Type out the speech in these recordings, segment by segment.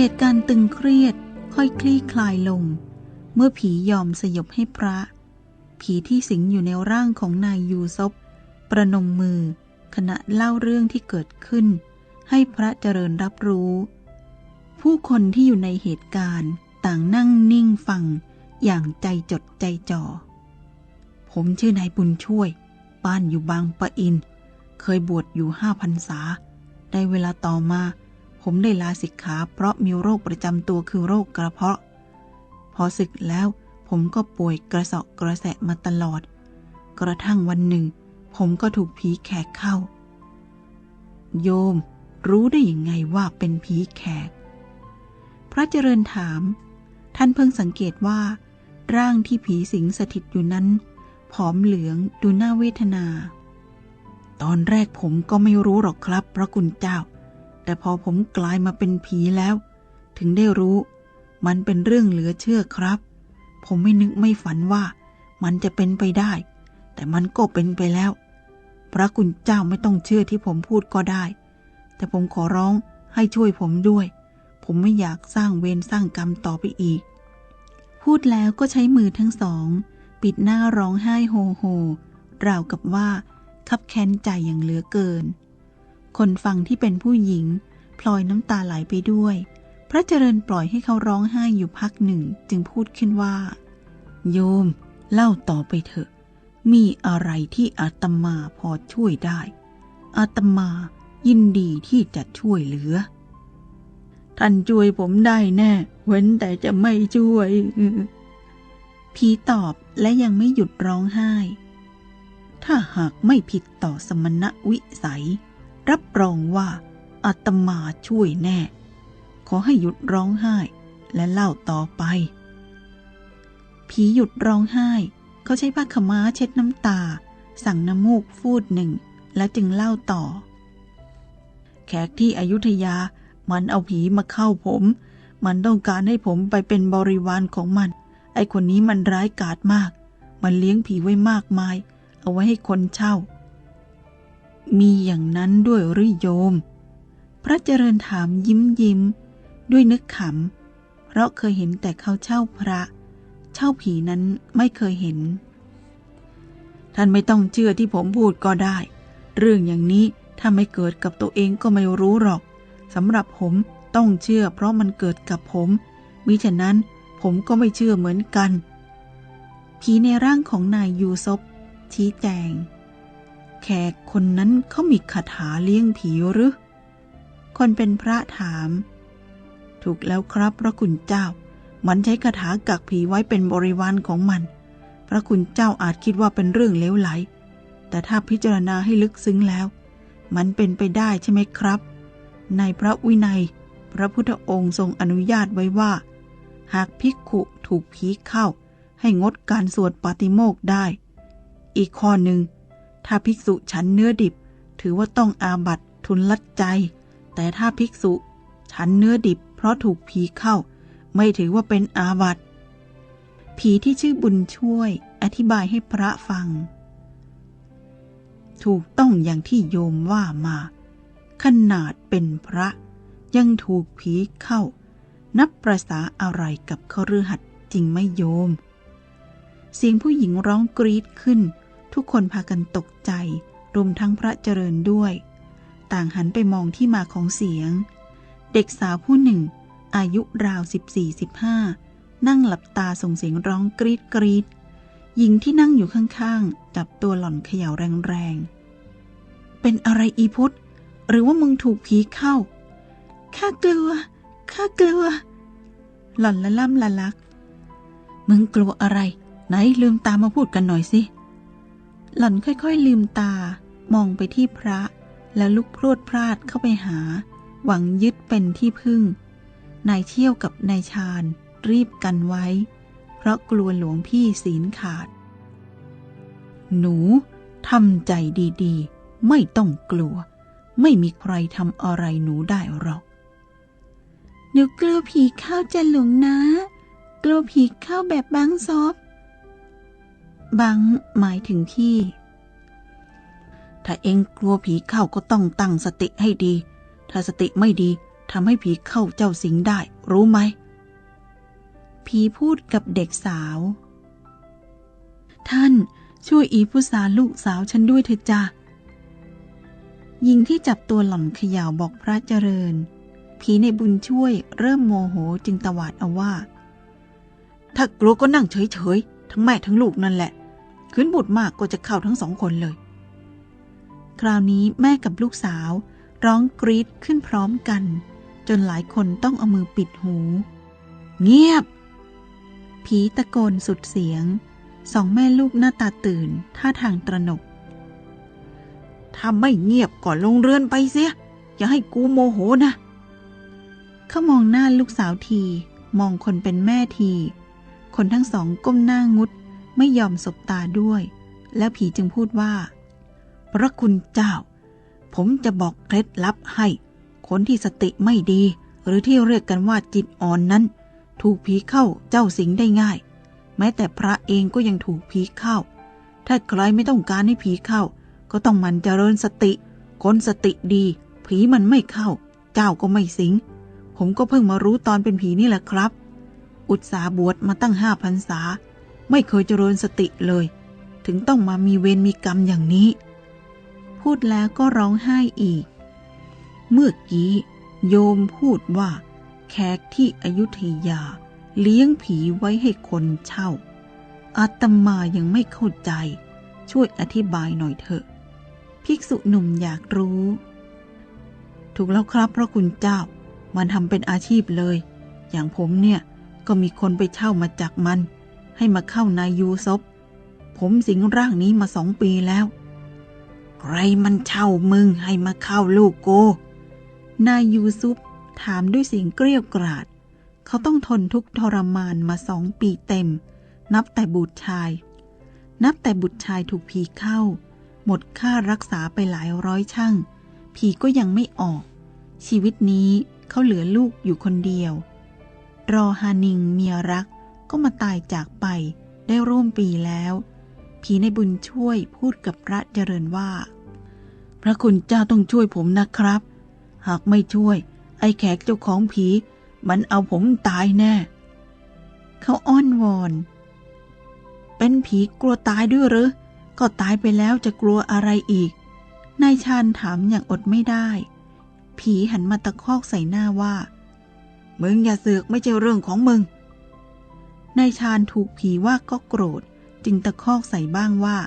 เหตุการณ์ตึงเครียดค่อยคลี่คลายลง เมื่อผียอมสยบให้พระ ผีที่สิงอยู่ในร่างของนายยูซบประนมมือขณะเล่าเรื่องที่เกิดขึ้น ให้พระเจริญรับรู้ ผู้คนที่อยู่ในเหตุการณ์ต่างนั่งนิ่งฟังอย่างใจจดใจจ่อ ผมชื่อนายบุญช่วย บ้านอยู่บางปะอิน เคยบวชอยู่ห้าพรรษา ได้เวลาต่อมา ผมได้ลาสิกขาเพราะมีโรคประจำตัวคือโรคกระเพาะ พอศึกแล้วผมก็ป่วยกระเสาะกระแสะมาตลอด กระทั่งวันหนึ่ง ผมก็ถูกผีแขกเข้า โยม รู้ได้ยังไงว่าเป็นผีแขก พระเจริญถาม ท่านเพิ่งสังเกตว่า ร่างที่ผีสิงสถิตอยู่นั้น ผอมเหลืองดูน่าเวทนา ตอนแรกผมก็ไม่รู้หรอกครับ พระคุณเจ้า แต่พอผมกลายมาเป็นผีแล้ว ถึงได้รู้ มันเป็นเรื่องเหลือเชื่อครับ ผมไม่นึกไม่ฝันว่า มันจะเป็นไปได้ แต่มันก็เป็นไปแล้ว พระคุณเจ้าไม่ต้องเชื่อที่ผมพูดก็ได้ แต่ผมขอร้องให้ช่วยผมด้วย ผมไม่อยากสร้างเวรสร้างกรรมต่อไปอีก พูดแล้วก็ใช้มือทั้งสอง ปิดหน้าร้องไห้โฮโฮราวกับว่าคับแค้นใจอย่างเหลือเกิน คนฟังที่เป็นผู้หญิง พลอยน้ำตาไหลไปด้วย พระเจริญปล่อยให้เขาร้องไห้อยู่พักหนึ่งจึงพูดขึ้นว่า โยม เล่าต่อไปเถอะ มีอะไรที่อาตมาพอช่วยได้ อาตมายินดีที่จะช่วยเหลือ ท่านช่วยผมได้แน่ เว้นแต่จะไม่ช่วยผีตอบและยังไม่หยุดร้องไห้ ถ้าหากไม่ผิดต่อสมณวิสัย รับรองว่าอาตมาช่วยแน่ ขอให้หยุดร้องไห้และเล่าต่อไป ผีหยุดร้องไห้ เขาใช้ผ้าขม้าเช็ดน้ำตา สั่งน้ำมูกฟูดหนึ่ง แล้วจึงเล่าต่อ แขกที่อยุธยามันเอาผีมาเข้าผม มันต้องการให้ผมไปเป็นบริวารของมัน ไอคนนี้มันร้ายกาจมาก มันเลี้ยงผีไว้มากมาย เอาไว้ให้คนเช่า มีอย่างนั้นด้วยหรือโยม พระเจริญถามยิ้มยิ้ม ด้วยนึกขำ เพราะเคยเห็นแต่เขาเช่าพระ เช่าผีนั้นไม่เคยเห็น ท่านไม่ต้องเชื่อที่ผมพูดก็ได้ เรื่องอย่างนี้ถ้าไม่เกิดกับตัวเองก็ไม่รู้หรอกสำหรับผมต้องเชื่อเพราะมันเกิดกับผมมิฉะนั้นผมก็ไม่เชื่อเหมือนกัน ผีในร่างของนายยูซบชี้แจง ขกคนนั้นเขามีคาถาเลี้ยงผีหรือ คนเป็นพระถาม ถูกแล้วครับพระคุณเจ้า มันใช้คาถากักผีไว้เป็นบริวารของมัน พระคุณเจ้าอาจคิดว่าเป็นเรื่องเลวไหล แต่ถ้าพิจารณาให้ลึกซึ้งแล้ว มันเป็นไปได้ใช่ไหมครับ ในพระวินัย พระพุทธองค์ทรงอนุญาตไว้ว่า หากภิกขุถูกผีเข้า ให้งดการสวดปาติโมกข์ได้ อีกข้อหนึ่ง ถ้าภิกษุฉันเนื้อดิบ ถือว่าต้องอาบัตทุนลัดใจ แต่ถ้าภิกษุฉันเนื้อดิบ เพราะถูกผีเข้า ไม่ถือว่าเป็นอาบัตผีที่ชื่อบุญช่วย อธิบายให้พระฟัง ถูกต้องอย่างที่โยมว่ามา ขนาดเป็นพระ ยังถูกผีเข้า นับประษาอะไรกับเขาฤหัสจริงไม่โยม เสียงผู้หญิงร้องกรีดขึ้น ทุกคนพากันตกใจ รวมทั้งพระเจริญด้วย ต่างหันไปมองที่มาของเสียง เด็กสาวผู้หนึ่ง อายุราว 14-15 นั่งหลับตาส่งเสียงร้องกรีดกรีดหญิงที่นั่งอยู่ข้างๆ จับตัวหล่อนเขย่าแรงๆ เป็นอะไรอีพุทธหรือว่ามึงถูกผีเข้า ข้ากลัว ข้ากลัว หล่อนละล่ำละลัก มึงกลัวอะไร ไหนลืมตามาพูดกันหน่อยสิ หล่อนค่อยๆลืมตามองไปที่พระ แล้วลุกพรวดพลาดเข้าไปหา หวังยึดเป็นที่พึ่ง นายเที่ยวกับนายชาญรีบกันไว้ เพราะกลัวหลวงพี่ศีลขาด หนูทำใจดีๆ ไม่ต้องกลัว ไม่มีใครทำอะไรหนูได้หรอก หนูกลัวผีเข้าจะหลงนะ กลัวผีเข้าแบบบังซอบ บังหมายถึงพี่ ถ้าเองกลัวผีเข้าก็ต้องตั้งสติให้ดี ถ้าสติไม่ดีทำให้ผีเข้าเจ้าสิงได้ รู้ไหม ผีพูดกับเด็กสาว ท่านช่วยอีผู้สาลูกสาวฉันด้วยเถอะจ้าหญิงที่จับตัวหล่อนเขย่าบอกพระเจริญ ผีในบุญช่วยเริ่มโมโหจึงตวาดเอาว่า ถ้ากลัวก็นั่งเฉยๆ ทั้งแม่ทั้งลูกนั่นแหละ ขืนบุตรมากก็จะเข้าทั้งสองคนเลย คราวนี้แม่กับลูกสาว ร้องกรีดขึ้นพร้อมกัน จนหลายคนต้องเอามือปิดหู เงียบ ผีตะโกนสุดเสียง สองแม่ลูกหน้าตาตื่น ท่าทางตระหนกถ้าไม่เงียบก่อนลงเรือนไปเสีย อย่าให้กูโมโหนะเขามองหน้าลูกสาวที มองคนเป็นแม่ที คนทั้งสองก้มหน้างุด ไม่ยอมสบตาด้วย แล้วผีจึงพูดว่า พระคุณเจ้า ผมจะบอกเคล็ดลับให้ คนที่สติไม่ดี หรือที่เรียกกันว่าจิตอ่อนนั้น ถูกผีเข้าเจ้าสิงได้ง่าย แม้แต่พระเองก็ยังถูกผีเข้า ถ้าใครไม่ต้องการให้ผีเข้า ก็ต้องมันเจริญสติ คนสติดี ผีมันไม่เข้า เจ้าก็ไม่สิง ผมก็เพิ่งมารู้ตอนเป็นผีนี่แหละครับ อุตสาบวชมาตั้งห้าพรรษา ไม่เคยเจริญสติเลย ถึงต้องมามีเวรมีกรรมอย่างนี้ พูดแล้วก็ร้องไห้อีก เมื่อกี้โยมพูดว่า แขกที่อยุธยา เลี้ยงผีไว้ให้คนเช่า อาตมายังไม่เข้าใจ ช่วยอธิบายหน่อยเถอะ ภิกษุหนุ่มอยากรู้ ถูกแล้วครับพระคุณเจ้า มันทำเป็นอาชีพเลย อย่างผมเนี่ยก็มีคนไปเช่ามาจากมัน ให้มาเข้านายยูซบผมสิงร่างนี้มาสองปีแล้ว ใครมันเช่ามึงให้มาเข้าลูกโก นายยูซุปถามด้วยเสียงเกรี้ยวกราด เขาต้องทนทุกข์ทรมานมาสองปีเต็ม นับแต่บุตรชาย นับแต่บุตรชายถูกผีเข้า หมดค่ารักษาไปหลายร้อยช่างผีก็ยังไม่ออก ชีวิตนี้เขาเหลือลูกอยู่คนเดียว รอฮานิงเมียรัก ก็มาตายจากไปได้ร่วมปีแล้ว ผีในบุญช่วยพูดกับพระเจริญว่า พระคุณเจ้าต้องช่วยผมนะครับ หากไม่ช่วย ไอ้แขกเจ้าของผี มันเอาผมตายแน่ เขาอ้อนวอน เป็นผีกลัวตายด้วยหรือ ก็ตายไปแล้วจะกลัวอะไรอีก นายชาญถามอย่างอดไม่ได้ ผีหันมาตะคอกใส่หน้าว่า มึงอย่าเสือกไม่ใช่เรื่องของมึง นายชาญถูกผีว่าก็โกรธ จึงตะคอกใส่บ้างว่า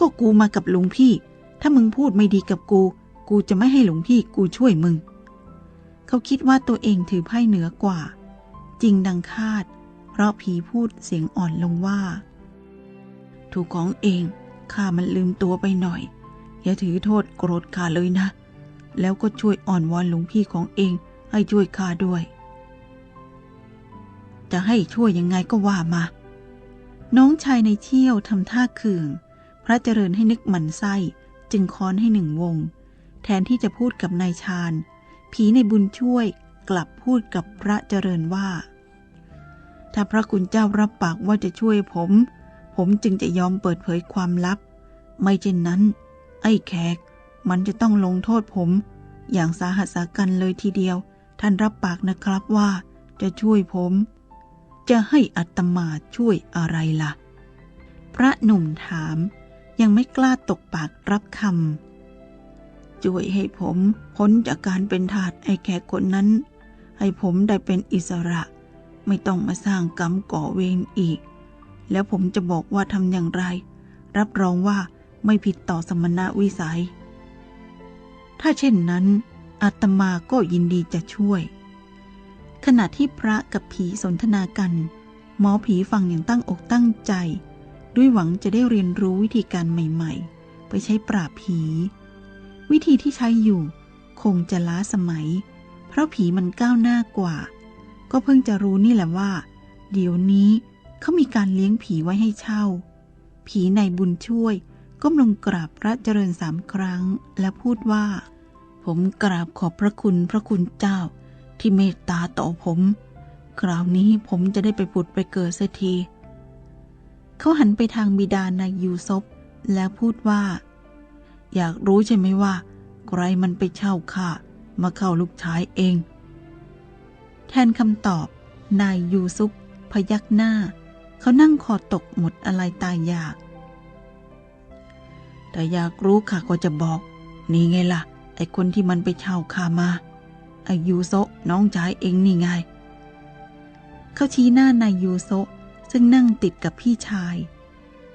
ก็กูมากับหลวงพี่ ถ้ามึงพูดไม่ดีกับกู กูจะไม่ให้หลวงพี่กูช่วยมึง เขาคิดว่าตัวเองถือไพ่เหนือกว่า จริงดังคาด เพราะผีพูดเสียงอ่อนลงว่า ถูกของเองข้ามันลืมตัวไปหน่อย อย่าถือโทษโกรธข้าเลยนะ แล้วก็ช่วยอ่อนวอนหลวงพี่ของเองให้ช่วยข้าด้วย จะให้ช่วยยังไงก็ว่ามา น้องชายในเที่ยวทำท่าเคือง พระเจริญให้นึกหมันไส้จึงค้อนให้หนึ่งวง แทนที่จะพูดกับนายชาญ ผีในบุญช่วยกลับพูดกับพระเจริญว่า ถ้าพระคุณเจ้ารับปากว่าจะช่วยผม ผมจึงจะยอมเปิดเผยความลับ ไม่เช่นนั้น ไอ้แขกมันจะต้องลงโทษผม อย่างสาหัสสากันเลยทีเดียว ท่านรับปากนะครับว่าจะช่วยผม จะให้อัตมาช่วยอะไรล่ะ พระหนุ่มถาม ยังไม่กล้าตกปากรับคำช่วยให้ผมพ้นจากการเป็นทาสไอ้แขกคนนั้น ให้ผมได้เป็นอิสระ ไม่ต้องมาสร้างกรรมก่อเวรอีก แล้วผมจะบอกว่าทำอย่างไร รับรองว่าไม่ผิดต่อสมณวิสัย ถ้าเช่นนั้นอาตมาก็ยินดีจะช่วย ขณะที่พระกับผีสนทนากัน หมอผีฟังอย่างตั้งอกตั้งใจ ด้วยหวังจะได้เรียนรู้วิธีการใหม่ๆ ไปใช้ปราบผี วิธีที่ใช้อยู่ คงจะล้าสมัย เพราะผีมันก้าวหน้ากว่า ก็เพิ่งจะรู้นี่แหละว่า เดี๋ยวนี้เขามีการเลี้ยงผีไว้ให้เช่า ผีในบุญช่วยก้มลงกราบพระเจริญสามครั้ง และพูดว่า ผมกราบขอบพระคุณพระคุณเจ้า ที่เมตตาต่อผม คราวนี้ผมจะได้ไปผุดไปเกิดเสียที เขาหันไปทางบิดานายยูซบแล้วพูดว่า อยากรู้ใช่ไหมว่า ใครมันไปเช่าข้ามาเข้าลูกชายเอง แทนคำตอบ นายยูซุปพยักหน้า เขานั่งคอตกหมดอะไรตายอยากแต่อยากรู้ข้าก็จะบอก นี่ไงล่ะ ไอคนที่มันไปเช่าข้ามาไอยูโซ น้องชายเองนี่ไง เขาชี้หน้านายยูโซะซึ่งนั่งติดกับพี่ชาย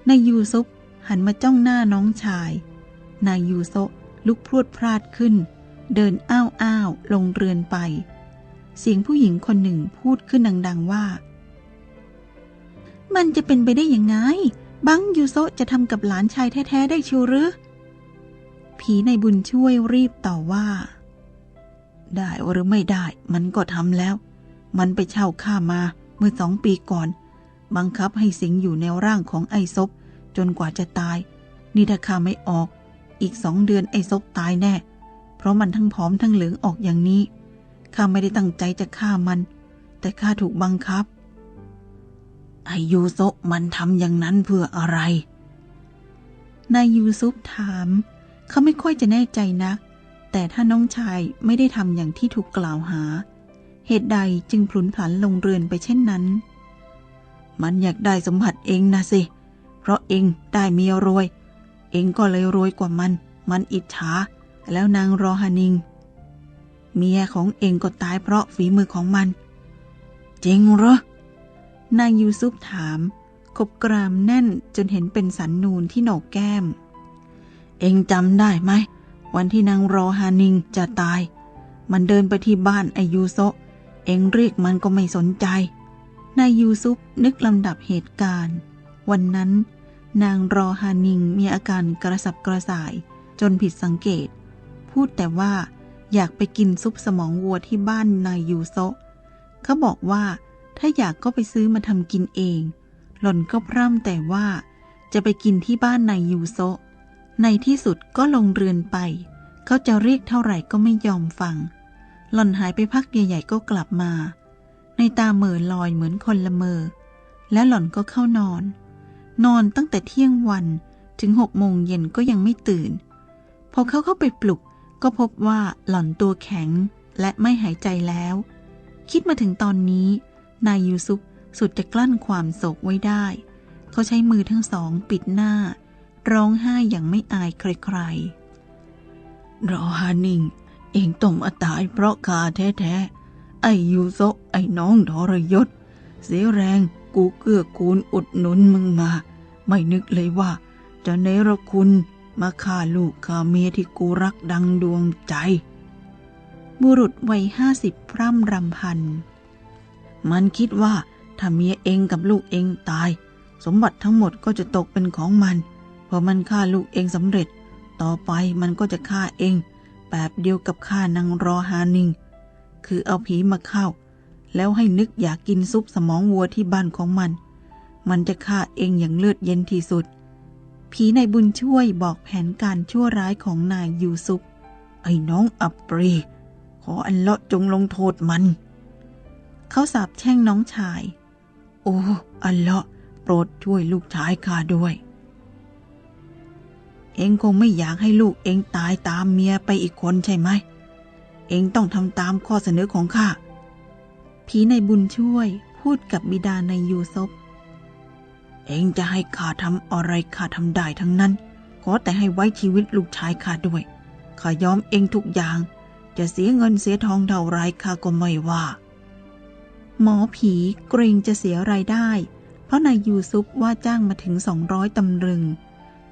นายยูซุปหันมาจ้องหน้าน้องชาย นายยูโซะลุกพรวดพลาดขึ้น เดินอ้าวอ้าวลงเรือนไป เสียงผู้หญิงคนหนึ่งพูดขึ้นดัง ๆว่า มันจะเป็นไปได้ยังไง บังยูโซะจะทำกับหลานชายแท้ ๆ ได้ชิวหรือผีในบุญช่วยรีบต่อว่า ได้หรือไม่ได้ มันก็ทำแล้ว มันไปเช่าข้ามาเมื่อสองปีก่อน บังคับให้สิงอยู่ในร่างของไอ้ซบจนกว่าจะตาย นี่ถ้าข้าไม่ออก อีกสองเดือนไอ้ซบตายแน่ เพราะมันทั้งผอมทั้งเหลืองออกอย่างนี้ข้าไม่ได้ตั้งใจจะฆ่ามัน แต่ข้าถูกบังคับไอยูโซะมันทำอย่างนั้นเพื่ออะไรนายยูซุปถาม เขาไม่ค่อยจะแน่ใจนัก แต่ถ้าน้องชายไม่ได้ทำอย่างที่ถูกกล่าวหา เหตุใดจึงพลุนผันลงเรือนไปเช่นนั้น มันอยากได้สมบัติเองนะสิ เพราะเองได้เมียรวย เองก็เลยรวยกว่ามัน มันอิจฉา แล้วนางรอฮานิง เมียของเองก็ตายเพราะฝีมือของมัน จริงเหรอ นายยูซุปถาม ขบกรามแน่นจนเห็นเป็นสันนูนที่โหนกแก้ม เองจำได้ไหม วันที่นางรอฮานิงจะตาย มันเดินไปที่บ้านไอยูโซเองเรียกมันก็ไม่สนใจ นายยูซุปนึกลำดับเหตุการณ์ วันนั้นนางรอฮานิงมีอาการกระสับกระส่าย จนผิดสังเกต พูดแต่ว่าอยากไปกินซุปสมองวัวที่บ้านนายยูโซเขาบอกว่าถ้าอยากก็ไปซื้อมาทำกินเอง หล่อนก็พร่ำแต่ว่าจะไปกินที่บ้านนายยูโซะ ในที่สุดก็ลงเรือนไป เขาจะเรียกเท่าไหร่ก็ไม่ยอมฟัง หล่อนหายไปพักใหญ่ๆก็กลับมา ในตาเหม่อลอยเหมือนคนละเมอ และหล่อนก็เข้านอน นอนตั้งแต่เที่ยงวันถึงหกโมงเย็นก็ยังไม่ตื่น พอเขาเข้าไปปลุกก็พบว่าหล่อนตัวแข็งและไม่หายใจแล้ว คิดมาถึงตอนนี้ นายยูซุปสุดจะกลั้นความโศกไว้ได้ เขาใช้มือทั้งสองปิดหน้า ร้องไห้อย่างไม่อายใครๆรอฮานิง เองต้องมาตายเพราะขาแท้ๆ ไอยูโซไอ้น้องทรยศ เสียแรงกูเกื้อกูลอุดหนุนมึงมา ไม่นึกเลยว่า จะเนรคุณมาฆ่าลูกฆ่าเมียที่กูรักดังดวงใจ บุรุษวัยห้าสิบพร่ำรำพัน มันคิดว่าถ้าเมียเองกับลูกเองตาย สมบัติทั้งหมดก็จะตกเป็นของมัน พอมันฆ่าลูกเองสำเร็จ ต่อไปมันก็จะฆ่าเอง แบบเดียวกับฆ่านางรอฮานิง คือเอาผีมาเข้า แล้วให้นึกอยากกินซุปสมองวัวที่บ้านของมัน มันจะฆ่าเองอย่างเลือดเย็นที่สุด ผีในบุญช่วยบอกแผนการชั่วร้ายของนายยูซุป ไอ้น้องอับปรี ขออันเลาะจงลงโทษมัน เขาสาบแช่งน้องชาย โอ้ อันเลาะโปรดช่วยลูกชายข้าด้วย เองคงไม่อยากให้ลูกเองตายตามเมียไปอีกคนใช่ไหม เองต้องทำตามข้อเสนอของข้า ผีในบุญช่วยพูดกับบิดาในยูซบเองจะให้ข้าทำอะไรข้าทำได้ทั้งนั้น ขอแต่ให้ไว้ชีวิตลูกชายข้าด้วย ข้ายอมเองทุกอย่าง จะเสียเงินเสียทองเท่าไรข้าก็ไม่ว่า หมอผีเกรงจะเสียรายได้ เพราะนายยูซุปว่าจ้างมาถึงสองร้อยตำรึง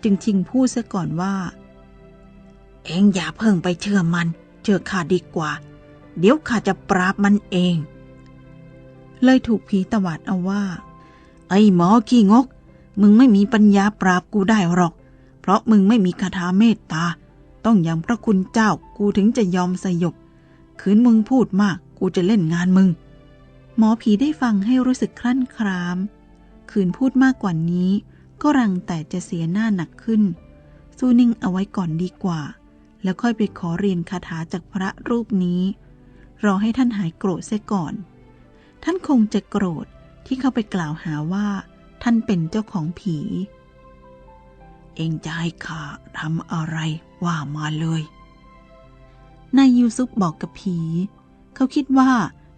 จึงชิงพูดซะก่อนว่า เองอย่าเพิ่งไปเชื่อมัน เชื่อข้าดีกว่า เดี๋ยวข้าจะปราบมันเอง เลยถูกผีตวาดเอาว่า ไอ้หมอขี้งก มึงไม่มีปัญญาปราบกูได้หรอก เพราะมึงไม่มีคาถาเมตตา ต้องอย่างพระคุณเจ้ากูถึงจะยอมสยบคืนมึงพูดมากกูจะเล่นงานมึง หมอผีได้ฟังให้รู้สึกคลั่นคราม คืนพูดมากกว่านี้ ก็รังแต่จะเสียหน้าหนักขึ้น สู้นิ่งเอาไว้ก่อนดีกว่า แล้วค่อยไปขอเรียนคาถาจากพระรูปนี้ รอให้ท่านหายโกรธเสียก่อน ท่านคงจะโกรธที่เข้าไปกล่าวหาว่า ท่านเป็นเจ้าของผี เองจะให้ข้าทำอะไรว่ามาเลย นายยูซุปบอกกับผี เขาคิดว่า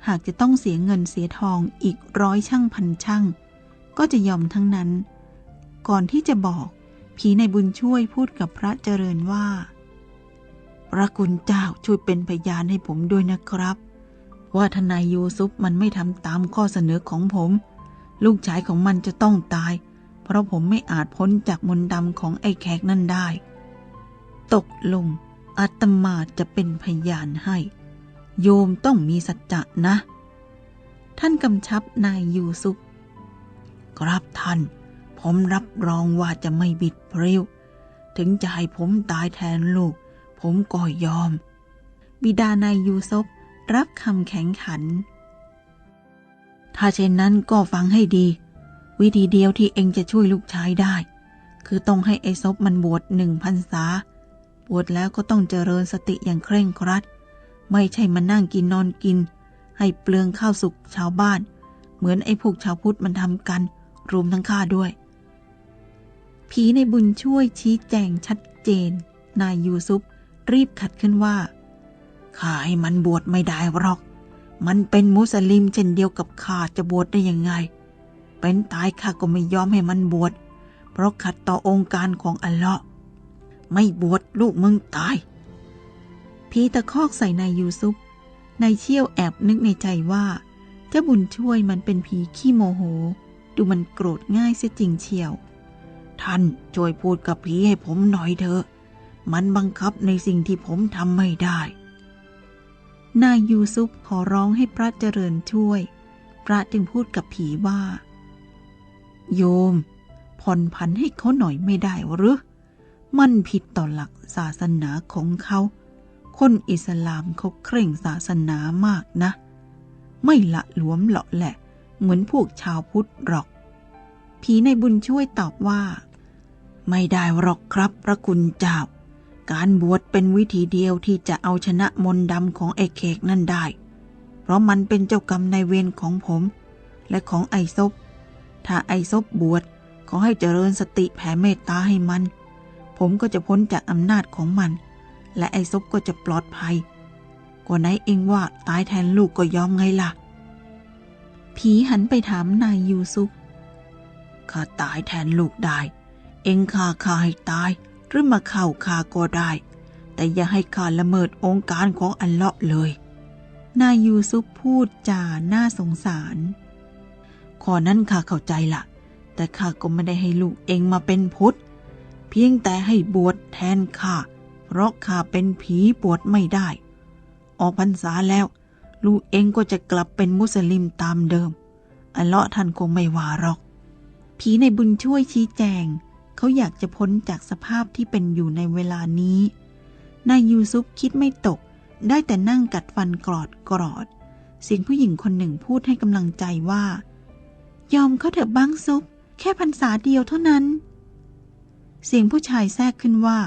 หากจะต้องเสียเงินเสียทองอีกร้อยช่างพันช่างก็จะยอมทั้งนั้น ก่อนที่จะบอก ผีในบุญช่วยพูดกับพระเจริญว่า พระคุณเจ้าช่วยเป็นพยานให้ผมด้วยนะครับ ว่าทนายยูซุปมันไม่ทำตามข้อเสนอของผม ลูกชายของมันจะต้องตาย เพราะผมไม่อาจพ้นจากมนต์ดำของไอ้แขกนั่นได้ ตกลงอาตมาจะเป็นพยานให้ โยมต้องมีสัจจะนะ ท่านกำชับนายยูซุป ครับท่าน ผมรับรองว่าจะไม่บิดเพริ้ว ถึงจะให้ผมตายแทนลูก ผมก็ยอม บิดานายยูซุปรับคำแข็งขัน ถ้าเช่นนั้นก็ฟังให้ดี วิธีเดียวที่เองจะช่วยลูกชายได้ คือต้องให้ไอ้ซบมันบวชหนึ่งพันษา บวชแล้วก็ต้องเจริญสติอย่างเคร่งครัด ไม่ใช่มานั่งกินนอนกิน ให้เปลืองข้าวสุกชาวบ้าน เหมือนไอ้พวกชาวพุทธมันทำกัน รวมทั้งข้าด้วย ผีในบุญช่วยชี้แจงชัดเจน นายยูซุปรีบขัดขึ้นว่าข้าให้มันบวชไม่ได้หรอก มันเป็นมุสลิมเช่นเดียวกับข้าจะบวชได้ยังไง เป็นตายข้าก็ไม่ยอมให้มันบวช เพราะขัดต่อองค์การของอัลเลาะห์ไม่บวชลูกมึงตาย พีตะคอกใส่นายยูซุป นายเชี่ยวแอบนึกในใจว่า เจ้าบุญช่วยมันเป็นผีขี้โมโห ดูมันโกรธง่ายเสียจริงเชียว ท่านช่วยพูดกับผีให้ผมหน่อยเถอะ มันบังคับในสิ่งที่ผมทำไม่ได้ นายยูซุปขอร้องให้พระเจริญช่วย พระจึงพูดกับผีว่า โยม ผ่อนผันให้เขาหน่อยไม่ได้หรือ มันผิดต่อหลักศาสนาของเขา คนอิสลามเขาเคร่งศาสนามากนะ ไม่ละหลวมหลาะแหละ เหมือนพวกชาวพุทธหรอกผีในบุญช่วยตอบว่า ไม่ได้หรอกครับพระคุณเจ้า การบวชเป็นวิธีเดียวที่จะเอาชนะมนต์ดำของไอ้เขกนั่นได้ เพราะมันเป็นเจ้ากรรมในเวรของผม และของไอ้ซบถ้าไอ้ซบบวชขอให้เจริญสติแผ่เมตตาให้มัน ผมก็จะพ้นจากอำนาจของมัน และไอ้ซบก็จะปลอดภัยกว่าไหนเองว่าตายแทนลูกก็ยอมไงล่ะ ผีหันไปถามนายยูซุปข้าตายแทนลูกได้ องฆ่าข้าให้ตาย หรือมาเข้าข้าก็ได้ แต่อย่าให้ข้าละเมิดองค์การของอัลเลาะห์เลย นายยูซุปพูดจาน่าสงสาร ข้อนั้นข้าเข้าใจละแต่ข้าก็ไม่ได้ให้ลูกเองมาเป็นพุทธ เพียงแต่ให้บวชแทนข้า เพราะข้าเป็นผีบวชไม่ได้ ออกพรรษาแล้ว ลูกเองก็จะกลับเป็นมุสลิมตามเดิม อัลเลาะห์ท่านคงไม่ว่าหรอก ผีในบุญช่วยชี้แจง เขาอยากจะพ้นจากสภาพที่เป็นอยู่ในเวลานี้ นายยูซุปคิดไม่ตก ได้แต่นั่งกัดฟันกรอดกรอด เสียงผู้หญิงคนหนึ่งพูดให้กำลังใจว่า ยอมเขาเถอะบ้างซุป แค่พรรษาเดียวเท่านั้น เสียงผู้ชายแทรกขึ้นว่า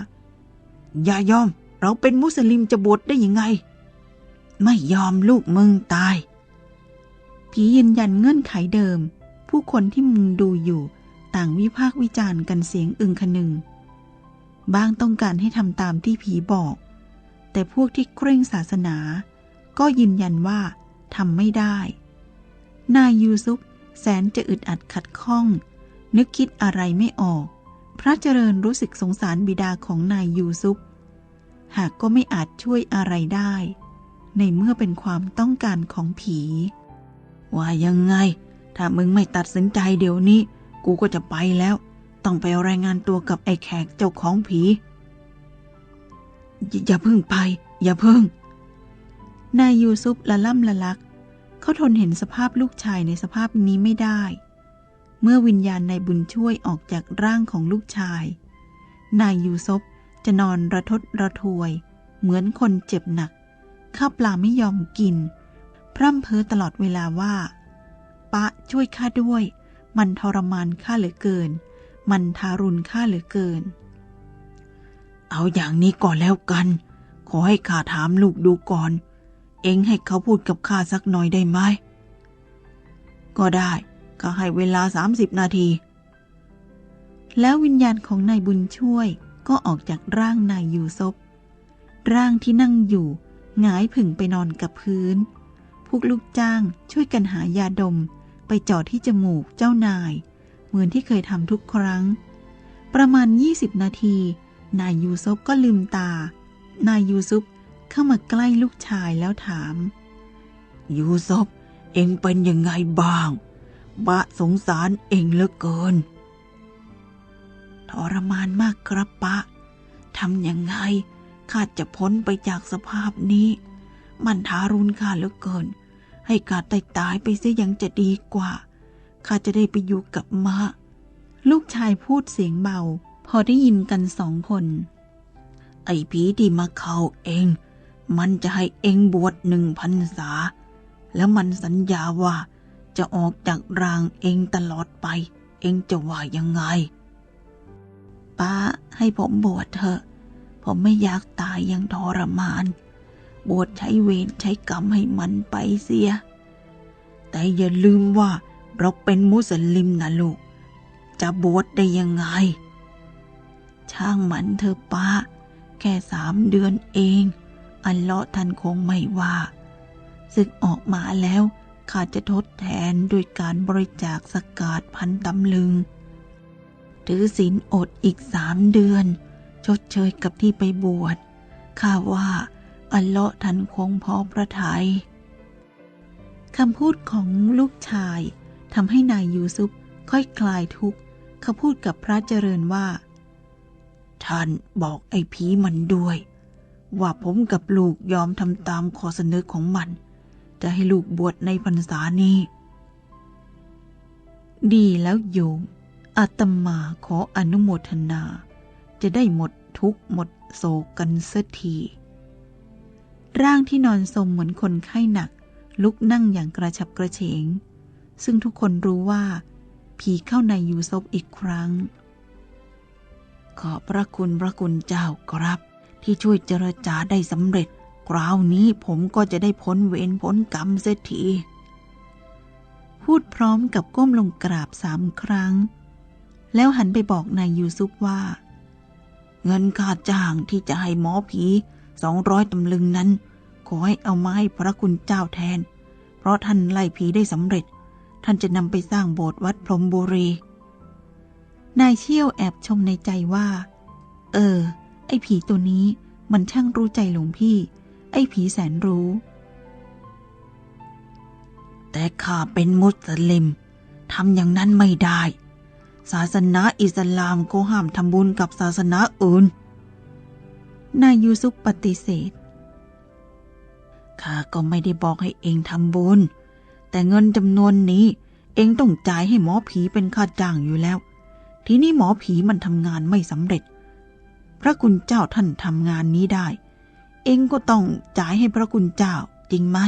อย่ายอม เราเป็นมุสลิมจะบวชได้ยังไง ไม่ยอมลูกมึงตาย ผียืนยันเงื่อนไขเดิม ผู้คนที่มุงดูอยู่ ต่างวิพากษ์วิจารณ์กันเสียงอึงคนึงบางต้องการให้ทำตามที่ผีบอก แต่พวกที่เคร่งศาสนา ก็ยืนยันว่าทำไม่ได้ นายยูซุปแสนจะอึดอัดขัดข้อง นึกคิดอะไรไม่ออก พระเจริญรู้สึกสงสารบิดาของนายยูซุป หากก็ไม่อาจช่วยอะไรได้ ในเมื่อเป็นความต้องการของผี ว่ายังไง ถ้ามึงไม่ตัดสินใจเดี๋ยวนี้ กูก็จะไปแล้ว ต้องไปรายงานตัวกับไอ้แขกเจ้าของผี อย่าเพิ่งไป อย่าเพิ่ง นายยูซุปละล่ำละลัก เขาทนเห็นสภาพลูกชายในสภาพนี้ไม่ได้ เมื่อวิญญาณนายบุญช่วยออกจากร่างของลูกชาย นายยูซุปจะนอนระทดระทวย เหมือนคนเจ็บหนัก ข้าวปลาไม่ยอมกิน พร่ำเพ้อตลอดเวลาว่าปะช่วยข้าด้วย มันทรมานข้าเหลือเกิน มันทารุณข้าเหลือเกิน เอาอย่างนี้ก่อนแล้วกัน ขอให้ข้าถามลูกดูก่อน เอ็งให้เขาพูดกับข้าสักหน่อยได้ไหม ก็ได้ข้าให้เวลาสามสิบนาที แล้ววิญญาณของนายบุญช่วยก็ออกจากร่างนายยูซบร่างที่นั่งอยู่หงายผึ่งไปนอนกับพื้นผวกลูกจ้างช่วยกันหายาดม ไปจอดที่จมูกเจ้านาย เหมือนที่เคยทำทุกครั้ง ประมาณ 20 นาที นายยูซุปก็ลืมตา นายยูซุปเข้ามาใกล้ลูกชายแล้วถาม ยูซุปเองเป็นยังไงบ้างบะสงสารเองเหลือเกิน ทรมานมากครับปะทำยังไงข้าจะพ้นไปจากสภาพนี้ มันทารุณข้าเหลือเกิน ให้ข้าตายตายไปเสียยังจะดีกว่า ข้าจะได้ไปอยู่กับมะ ลูกชายพูดเสียงเบา พอได้ยินกันสองคน ไอ้ผีที่มาเข้าเอง มันจะให้เองบวชหนึ่งพันษา แล้วมันสัญญาว่าจะออกจากรางเองตลอดไป เองจะว่ายังไง ป้าให้ผมบวชเถอะ ผมไม่อยากตายอยังทรมาน บวชใช้เวรใช้กรรมให้มันไปเสีย แต่อย่าลืมว่าเราเป็นมุสลิมนะลูก จะบวชได้ยังไง ช่างมันเถอป้า แค่สามเดือนเอง อันเลาะท่านคงไม่ว่าศึกออกมาแล้วข้าจะทดแทนด้วยการบริจาคสกาดพันตำลึง ถือศีลอดอีกสามเดือน ชดเชยกับที่ไปบวชข้าว่า อัลเลาะท่านคงพอประทยัยคำพูดของลูกชายทำให้นายยูซุปค่อยคลายทุกข์เขาพูดกับพระเจริญว่า ท่านบอกไอ้ผีมันด้วย ว่าผมกับลูกยอมทำตามข้อเสนอของมัน จะให้ลูกบวชในพรรษานี้ ดีแล้วโยมอาตมาขออนุโมทนา จะได้หมดทุกข์หมดโศกกันเสียที ร่างที่นอนสมเหมือนคนไข้หนัก ลุกนั่งอย่างกระฉับกระเฉง ซึ่งทุกคนรู้ว่า ผีเข้าในยูซบอีกครั้ง ขอบพระคุณพระคุณเจ้าครับ ที่ช่วยเจรจาได้สำเร็จ คราวนี้ผมก็จะได้พ้นเวรพ้นกรรมเสียทีพูดพร้อมกับก้มลงกราบสามครั้ง แล้วหันไปบอกนายยูซุปว่า เงินค่าจ้างที่จะให้หมอผี สองร้อยตำลึงนั้น ขอให้เอามาให้พระคุณเจ้าแทน เพราะท่านไล่ผีได้สำเร็จ ท่านจะนำไปสร้างโบสถ์วัดพรมบุรี นายเชี่ยวแอบชมในใจว่า เออ ไอ้ผีตัวนี้มันช่างรู้ใจหลวงพี่ ไอ้ผีแสนรู้ แต่ข้าเป็นมุสลิมทำอย่างนั้นไม่ได้ ศาสนาอิสลามก็ห้ามทำบุญกับศาสนาอื่น นายยูซุปปฏิเสธ ข้าก็ไม่ได้บอกให้เองทำบุญ แต่เงินจำนวนนี้ เองต้องจ่ายให้หมอผีเป็นค่าจ้างอยู่แล้ว ทีนี้หมอผีมันทำงานไม่สำเร็จ พระคุณเจ้าท่านทำงานนี้ได้ เองก็ต้องจ่ายให้พระคุณเจ้าจริงไหม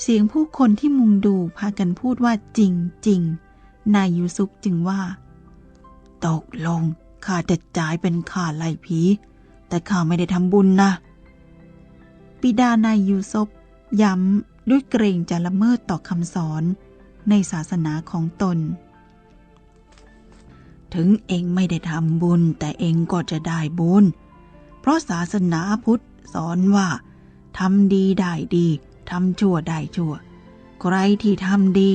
เสียงผู้คนที่มุงดูพากันพูดว่าจริงจริงนายยูซุปจึงว่า ตกลง ข้าจะจ่ายเป็นค่าไล่ผี แต่ข้าไม่ได้ทำบุญนะ ปิดานายยูซุปย้ำด้วยเกรงจะละเมิดต่อคำสอนในศาสนาของตน ถึงเองไม่ได้ทำบุญแต่เองก็จะได้บุญ เพราะศาสนาพุทธสอนว่าทำดีได้ดีทำชั่วได้ชั่ว ใครที่ทำดี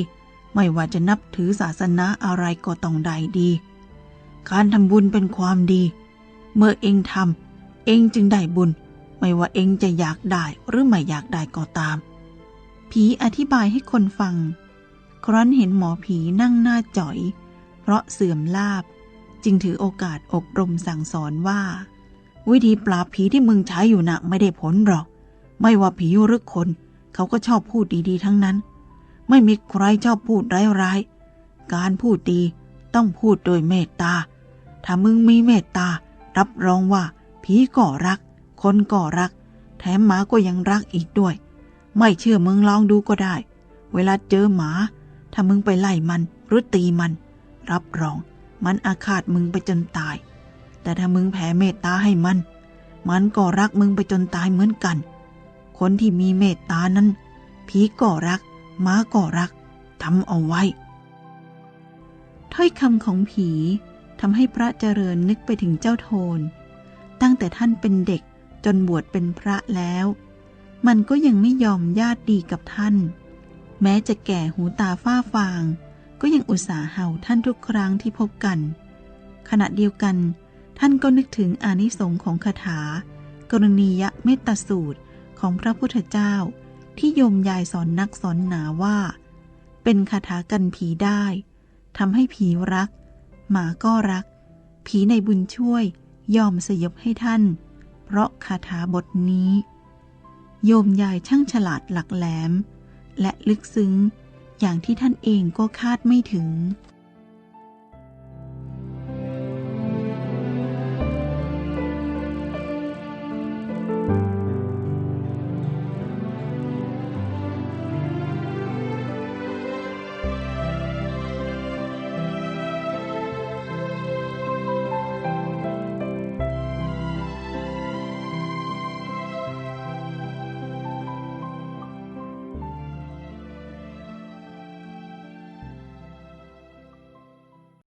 ไม่ว่าจะนับถือศาสนาอะไรก็ต้องได้ดี การทำบุญเป็นความดี เมื่อเองทำเองจึงได้บุญ ไม่ว่าเองจะอยากได้หรือไม่อยากได้ก็ตาม ผีอธิบายให้คนฟัง ครั้นเห็นหมอผีนั่งหน้าจ่อย เพราะเสื่อมลาบ จึงถือโอกาสอบรมสั่งสอนว่า วิธีปราบผีที่มึงใช้อยู่นะ่ะไม่ได้ผลหรอก ไม่ว่าผีหรือคน เขาก็ชอบพูดดีๆ ทั้งนั้น ไม่มีใครชอบพูดร้ายๆการพูดดี ต้องพูดโดยเมตตา ถ้ามึงมีเมตตา รับรองว่าผีก็รัก คนก็รัก แถมหมาก็ยังรักอีกด้วย ไม่เชื่อมึงลองดูก็ได้ เวลาเจอหมา ถ้ามึงไปไล่มันหรือตีมัน รับรอง มันอาฆาตมึงไปจนตาย แต่ถ้ามึงแผ่เมตตาให้มัน มันก็รักมึงไปจนตายเหมือนกัน คนที่มีเมตตานั้นผีก็รักหมาก็รักทำเอาไว้ ถ้อยคำของผีทำให้พระเจริญนึกไปถึงเจ้าโทน ตั้งแต่ท่านเป็นเด็กจนบวชเป็นพระแล้ว มันก็ยังไม่ยอมญาติดีกับท่าน แม้จะแก่หูตาฝ้าฟาง ก็ยังอุตส่าห์เห่าท่านทุกครั้งที่พบกัน ขณะเดียวกัน ท่านก็นึกถึงอานิสงค์ของคาถา กรณียเมตตาสูตรของพระพุทธเจ้า ที่โยมยายสอนนักสอนหนาว่า เป็นคาถากันผีได้ ทำให้ผีรัก หมาก็รัก ผีในบุญช่วยยอมสยบให้ท่าน เพราะคาถาบทนี้ โยมยายช่างฉลาดหลักแหลม และลึกซึ้ง อย่างที่ท่านเองก็คาดไม่ถึง